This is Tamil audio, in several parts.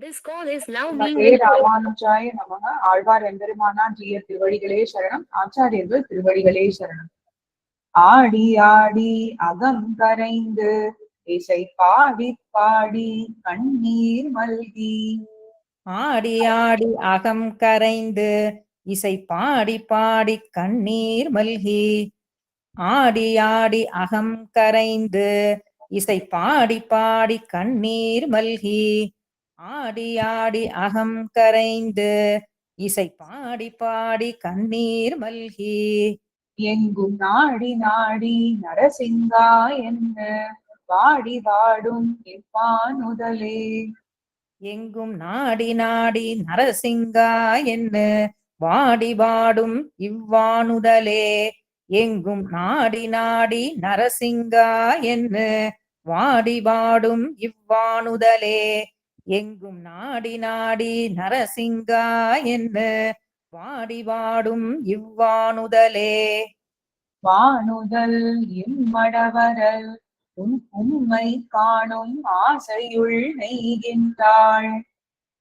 This call is now being ஸ்ரீமதே ராமானுஜாய நமக. ஆழ்வார் எம்பெருமானார் ஜிய திருவடிகளே சரணம். ஆச்சாரியர்கள் திருவடிகளே சரணம். ஆடி ஆடி அகம் கரைந்து இசை பாடி பாடி கண்ணீர் மல்கி. ஆடி ஆடி அகம் கரைந்து இசை பாடி பாடி கண்ணீர் மல்கி. ஆடி ஆடி அகம் கரைந்து இசை பாடி பாடி கண்ணீர் மல்கி. ஆடி ஆடி அகம் கரைந்து இசை பாடி பாடி கண்ணீர் மல்கி. எங்கும் நாடி நாடி நரசிங்கா என்ன? வாடி வாடும் இப்பானுதலே எங்கும் நாடி நாடி நரசிங்கா என்ன? வாடி வாடும் இவ்வானுதலே எங்கும் நாடி நாடி நரசிங்கா என்ன? வாடி வாடும் இவ்வானுதலே எங்கும் நாடி நாடி நரசிங்கா என்ன? வாடி வாடும் இவ்வானுதலே. வானுதல் இம்மடவரல் உம் உம்மை காணும் ஆசையுள் நெய்கின்றாள்.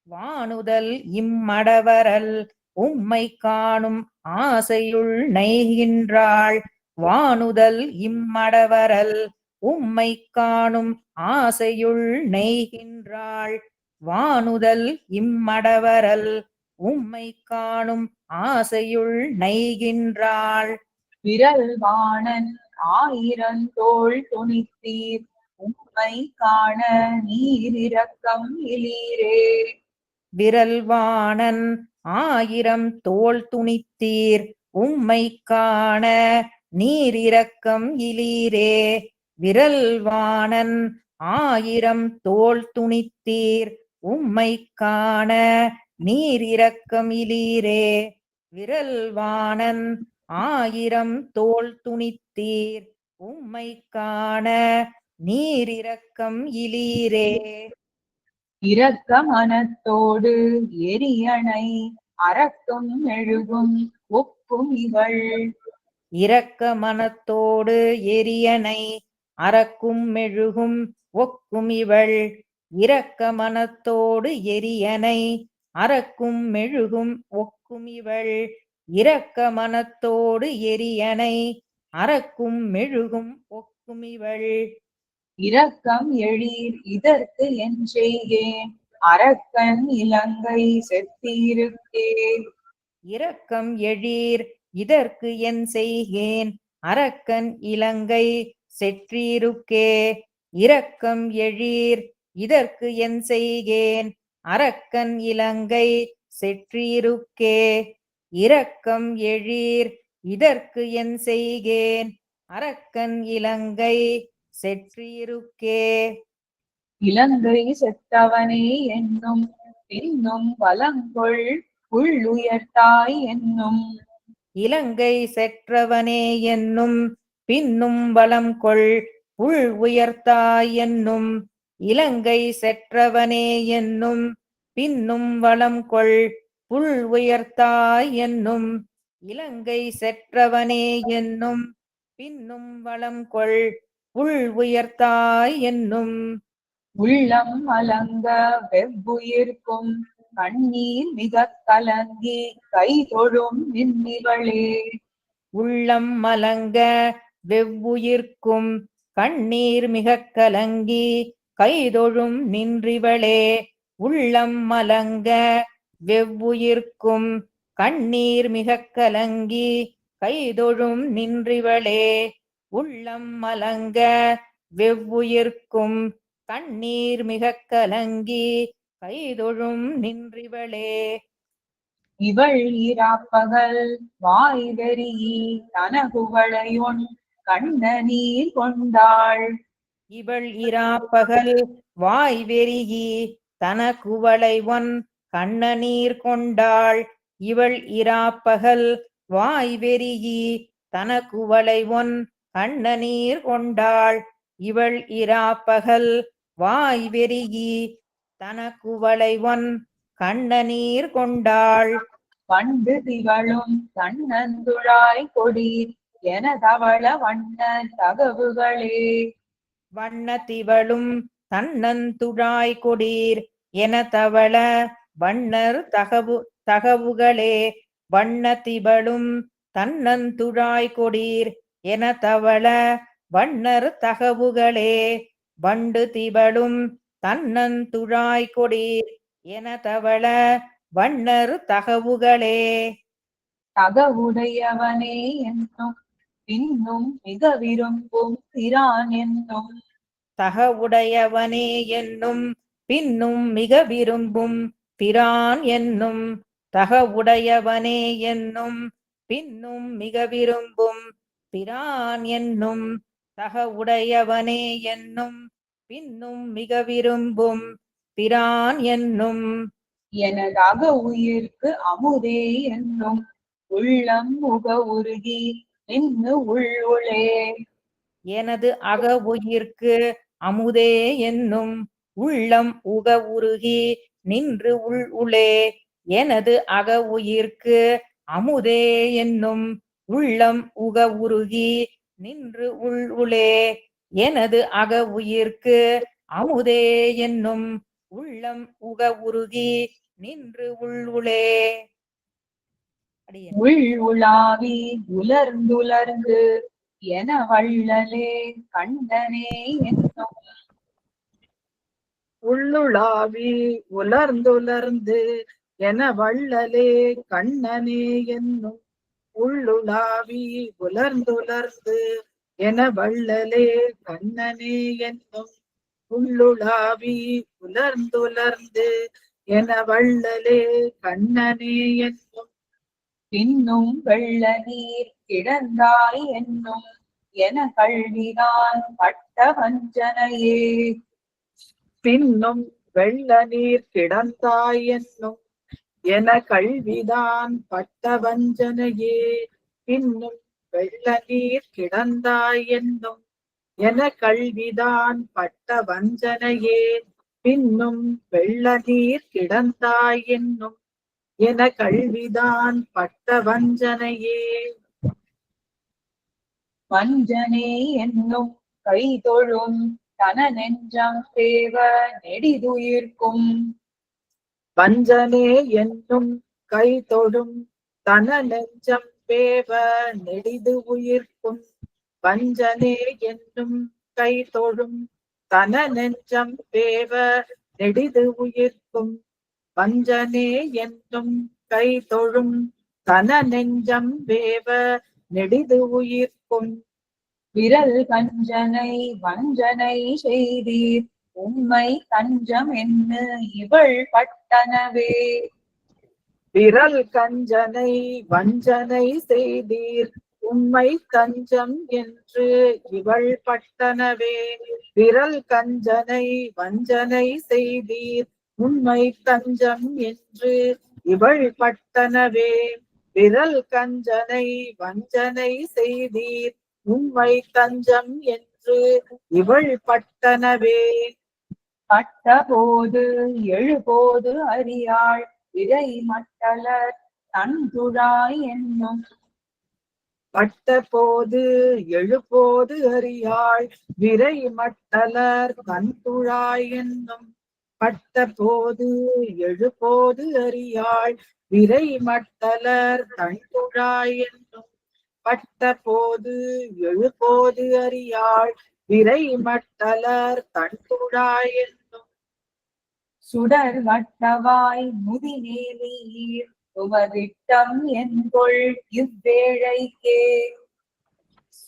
வானுதல் இம்மடவரல் உம்மை காணும் ஆசையுள் நெய்கின்றாள். வானுதல் இம்மடவரல் உம்மை காணும் ஆசையுள் நெய்கின்றாள். வானுதல் இம்மடவரல் உம்மை காணும் ஆசையுள் நெய்கின்றாள். விரல் வாணன் ஆயிரந்தோள் துணித்தீர் உம்மை காண நீரிரக்கம் இலீரே. விரல்வாணன் ஆயிரம் தோள் துணித்தீர் உம்மை காண நீரிரக்கம் இலீரே. விரல்வாணன் ஆயிரம் தோள் துணித்தீர் உம்மை காண நீரிரக்கம் இலீரே. விரல்வாணன் ஆயிரம் தோள் துணித்தீர். உம்மை காண நீரிரக்கம் இலீரே. இரக்க மனத்தோடு எரியணை அறக்கும் எழுகும் ஒக்கும் இவள். இரக்க மனத்தோடு எரியனை அறக்கும் மெழுகும் ஒக்கும் இவள். இரக்க மனத்தோடு எரியனை அறக்கும் மெழுகும் ஒக்கும் இவள். இரக்க மனத்தோடு எரியனை அறக்கும் மெழுகும் ஒக்கும் இவள். இரக்கம் எழீர் இதற்கு என் செய்கேன் அரக்கன் இலங்கை செத்தீருக்கே இரக்கம் எழீர் இதற்கு என் செய்கேன் அரக்கன் இலங்கை செற்றீருக்கே. இரக்கம் எழீர் இதற்கு என் செய்கேன். அரக்கன் இலங்கை செற்றீருக்கே. இரக்கம் எழீர் இதற்கு என் செய்கேன். அரக்கன் இலங்கை செற்றீருக்கே. இலங்கை செத்தவனே என்னும் பின்னும் வலங்கொள் உள்ளுயர்த்தாய் என்னும். இலங்கை செற்றவனே என்னும் பின்னும் வளம் கொள் உள் உயர்த்தாய் என்னும். இலங்கை செற்றவனே என்னும் பின்னும் வளம் கொள் புல் உயர்த்தாய் என்னும் இலங்கை செற்றவனே என்னும் பின்னும் வளம் கொள் புல் உயர்த்தாய் என்னும் உள்ளம் அலங்க வெவ்வுயிர்க்கும் கண்ணீர் மிக கலங்கி கை தொழும் நின்னிவளே உள்ளம் மலங்க வெவ்வுயிர்க்கும் கண்ணீர் மிகக் கலங்கி கைதொழும் நின்றிவளே உள்ளம் மலங்க வெவ்வுயிர்க்கும் கண்ணீர் மிக கலங்கி கைதொழும் நின்றிவளே உள்ளம் மலங்க வெவ்வுயிர்க்கும் கண்ணீர் மிக கலங்கி கைதொழும் நின்றிவளே. இவள் ஈராப்பகல் வாய் வெறியி தனகுவளையொன் கண்ண நீர் கொண்டாள். இவள் இராப்பகல் வாய் வெறியி தன குவளை ஒன் கண்ணநீர் கொண்டாள். இவள் இராப்பகல் வாய் வெறியி தன குவளை ஒன் கண்ணநீர் கொண்டாள். இவள் இராப்பகல் வாய் வெறியி தன குவளை ஒன் கண்ணநீர் கொண்டாள். பண்டு திகழும் தன்னந்துழாய் கொடி எனதவள வண்ண தகவுகளே. வண்ண திவளும் தன்னந்துழாய் கொடீர் என தவள வண்ணர் தகவு தகவுகளே. வண்ண திவளும் தன்னந்துழாய் கொடீர் என தவள வண்ணர் தகவுகளே. வண்டு திவளும் தன்னந்துழாய் கொடீர் என தவள வண்ணர் தகவுகளே. தகவுடையவனே என்னும் இன்னும் மிக விரும்பும் திரான் என்னும். தகவுடையவனே என்னும் பின்னும் மிக விரும்பும் பிரான் என்னும் தகவுடையவனே என்னும் பின்னும் மிக விரும்பும் பிரான் என்னும் தகவுடையவனே என்னும் பின்னும் மிக விரும்பும் பிரான் என்னும். எனதாக உயிர்க்கு அமுதே என்னும் உள்ளம் முக உருகி நின்னு உள்ளுளே எனது அக உயிர்க்கு அமுதே என்னும் உள்ளம் உக உருகி நின்று உள் உளே எனது அக உயிர்க்கு அமுதே என்னும் உள்ளம் உக உருகி நின்று உள் உளே எனது அக உயிர்க்கு அமுதே என்னும் உள்ளம் உக உருகி நின்று உள் உளே. உள் உலாவி உலர்ந்துலர்ந்து என வள்ளலே கண்டனே என்னும். உள்ளுளாவி உலர்ந்துலர்ந்து என வள்ளலே கண்ணனே என்னும். உள்ளுளாவி உலர்ந்துலர்ந்து என வள்ளலே கண்ணனே என்னும். உள்ளுளாவி உலர்ந்துலர்ந்து என வள்ளலே கண்ணனே என்னும். பின்னும் வெள்ள நீர் கிடந்தாய் என்னும் என கல்விதான் பட்ட வஞ்சனையே பின்னும் வெள்ள நீர் கிடந்தாய் என்னும் என கல்விதான் பட்ட வஞ்சனையே பின்னும் வெள்ள நீர் கிடந்தாய் என்னும் என கல்விதான் பட்ட வஞ்சனையே பின்னும் வெள்ள நீர் கிடந்தாய் என்னும் என கல்விதான் பட்ட வஞ்சனையே. வஞ்சனே என்னும் கை தொழும் தன நெஞ்சம் தேவ நெடிதுயிர்க்கும். வஞ்சனே என்னும் கை தொழும் தன நெஞ்சம் பேவ நெடிது உயிர்க்கும் வஞ்சனே என்னும் கை தொழும் தன நெஞ்சம் பேவ நெடிது உயிர்க்கும் வஞ்சனே என்றும் கை தொழும் தன நெஞ்சம் வேவ நெடிது உயிர்க்கும். விரல் கஞ்சனை வஞ்சனை செய்தீர். உண்மை தஞ்சம் என்ன இவள் பட்டனவே. விரல் கஞ்சனை வஞ்சனை செய்தீர். உண்மை கஞ்சம் என்று இவள் பட்டனவே. விரல் கஞ்சனை வஞ்சனை செய்தீர். உண்மை தஞ்சம் என்று இவள் பட்டனவே. விரல் கஞ்சனை வஞ்சனை செய்தீர். உண்மை தஞ்சம் என்று இவள் பட்டனவே. பட்ட போது எழுபோது அறியாள். விரை மட்டலர் தன்துழாய் என்னும். பட்ட போது எழுபோது அறியாள். விரை மட்டலர் தன்துழாய் என்னும். பட்ட போது எழுபோது அறியாள். விரை மட்டலர் தன்துழாய் என்னும் பட்ட போது எழுபோது அறியாள். விரை மட்டலர் தன்துழாய் என்னும் சுடர் வட்டவாய் முதிநேலீர் உமதிட்டம் என்கொள் இவ்வேழைக்கே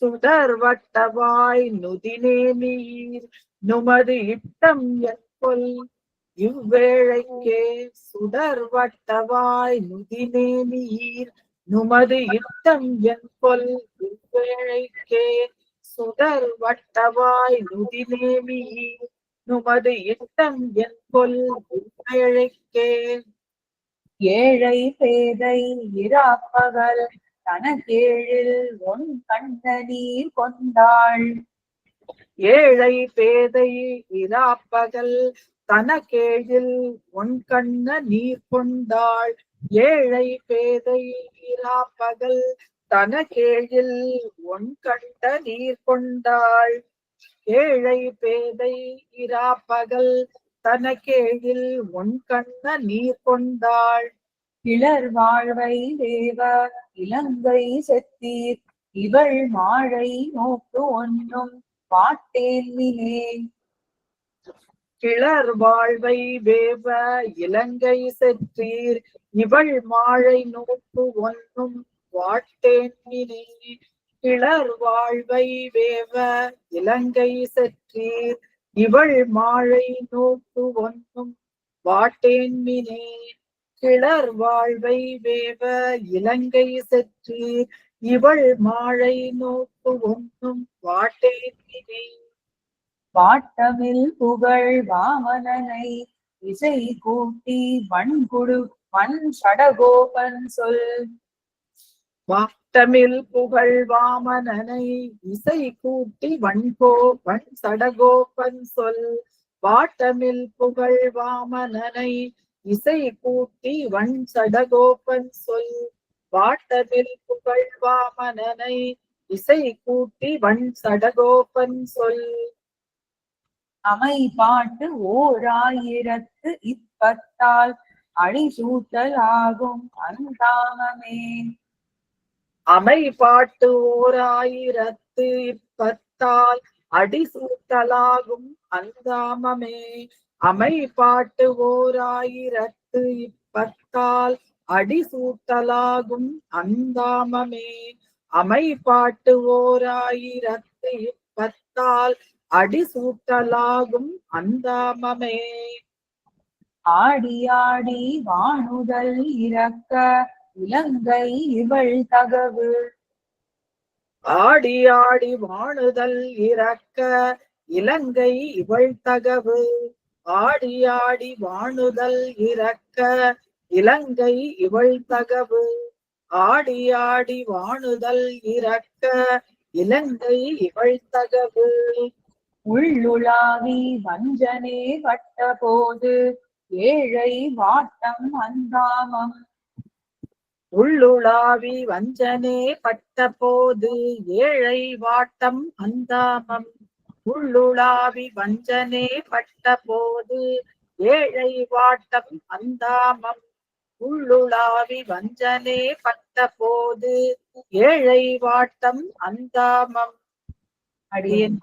சுடர் வட்டவாய் நுதினே நீர் நுமது இட்டம் என்கொல் இவ்வேளைக்கே சுடர் வட்டவாய் நுதினே நுமது யுத்தம் என் கொல் இவ்வேளைக்கே சுடர் வட்டவாய் நுதினே நுமது யுத்தம் என் கொல் இவ்வேளைக்கே. ஏழை பேதை இராப்பகல் தனக்கேழில் ஒன் கண்ட நீர் கொண்டாள். ஏழை பேதை இராப்பகல் தனக்கேழில் ஒன் கண்ண நீர் கொண்டாள் ஏழை பேதை இராப்பகல் தனக்கேழில் ஒன் கண்ட நீர் கொண்டாள் ஏழை பேதை தன தனக்கேழில் உன் கண்ண நீர் கொண்டாள் கிளர் வாழ்வை தேவ இலங்கை செத்தீர். இவள் மாழை நோக்கு ஒன்றும் பாட்டேன் கிளர் வாழ்வை வேவ இலங்கை செற்றீர். இவள் மாழை நோக்கு ஒன்றும் வாட்டேன்மினே கிளர் வாழ்வை வேவ இலங்கை செற்றீர். இவள் மாழை நோக்கு ஒன்றும் வாட்டேன்மினே கிளர் வாழ்வை வேவ இலங்கை செற்றீர். இவள் மாழை நோக்கு ஒன்றும் வாட்டேன்மினே பாட்டமில் புகழ் வாமனனை இசை கூட்டி வண்குடு வன் சடகோபன் சொல். வாட்டமில் புகழ் வாமனனை இசை கூட்டி வண்கோ வன் சடகோபன் சொல். வாட்டமில் புகழ் வாமனனை இசை கூட்டி வன் சடகோபன் சொல். வாட்டமில் புகழ் வாமனனை இசை கூட்டி வன் சடகோபன் சொல். அமை பாட்டு ஓர் இப்பத்தால் அழிசூட்டல் ஆகும் அந்தாமமே அமை பாட்டு ஓர் இப்பத்தால் அடிசூட்டலாகும் அந்தாமமே. அமை பாட்டு ஓர் இப்பத்தால் அடிசூட்டலாகும் அந்தாமமே. அமை பாட்டு இப்பத்தால் அடி சூட்டலாகும் அடிசூட்டலாகும் அந்தாமமே. ஆடி ஆடி வானுதல் இறக்க இலங்கை இவள் தகவு. ஆடி ஆடி வாணுதல் இறக்க இலங்கை இவள் தகவு. ஆடி ஆடி வாணுதல் இறக்க இலங்கை இவள் தகவு. ஆடி ஆடி வாணுதல் இறக்க இலங்கை இவள் தகவு. உள்ளுலாவி வஞ்சனே பட்ட போது ஏழை வாட்டம் அந்தாமம். உள்ளுளாவி வஞ்சனே பட்ட போது ஏழை வாட்டம் அந்தாமம். உள்ளுளாவி வஞ்சனே பட்ட போது ஏழை வாட்டம் அந்தாமம். உள்ளுளாவி வஞ்சனே பட்ட போது ஏழை வாட்டம் அந்தாமம். அடியேன்.